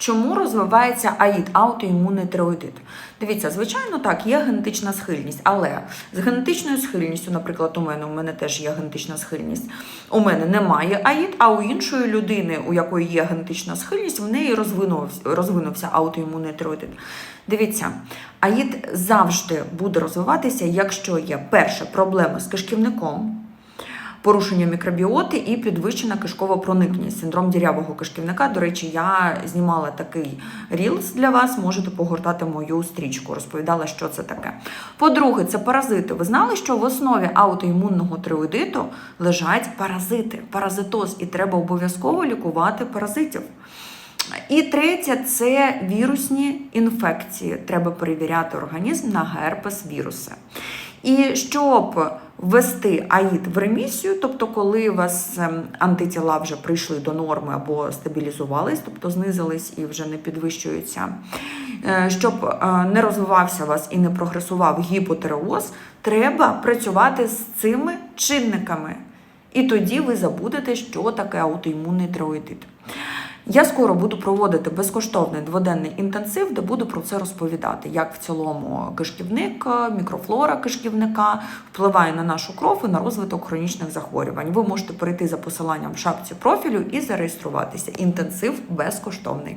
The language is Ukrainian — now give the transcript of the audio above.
Чому розвивається АІД, аутоімунний тиреоїдит? Дивіться, звичайно, так, є генетична схильність, але з генетичною схильністю, наприклад, у мене, у мене теж є генетична схильність. У мене немає АІД, а у іншої людини, у якої є генетична схильність, в неї розвинувся, розвинувся аутоімунний тиреоїдит. Дивіться, АІД завжди буде розвиватися, якщо є перше проблеми з кишківником порушення мікробіоти і підвищена кишкова проникність, синдром дірявого кишківника. До речі, я знімала такий рілс для вас. Можете погортати мою стрічку. Розповідала, що це таке. По-друге, це паразити. Ви знали, що в основі аутоімунного триодиту лежать паразити, паразитоз, і треба обов'язково лікувати паразитів. І третє це вірусні інфекції. Треба перевіряти організм на герпес віруси. І щоб ввести АІД в ремісію, тобто, коли у вас ем, антитіла вже прийшли до норми або стабілізувались, тобто знизились і вже не підвищуються, е, щоб е, не розвивався у вас і не прогресував гіпотереоз, треба працювати з цими чинниками. І тоді ви забудете, що таке аутоімунний тиреоїдит. Я скоро буду проводити безкоштовний дводенний інтенсив, де буду про це розповідати, як в цілому кишківник, мікрофлора кишківника впливає на нашу кров і на розвиток хронічних захворювань. Ви можете перейти за посиланням в шапці профілю і зареєструватися. Інтенсив безкоштовний.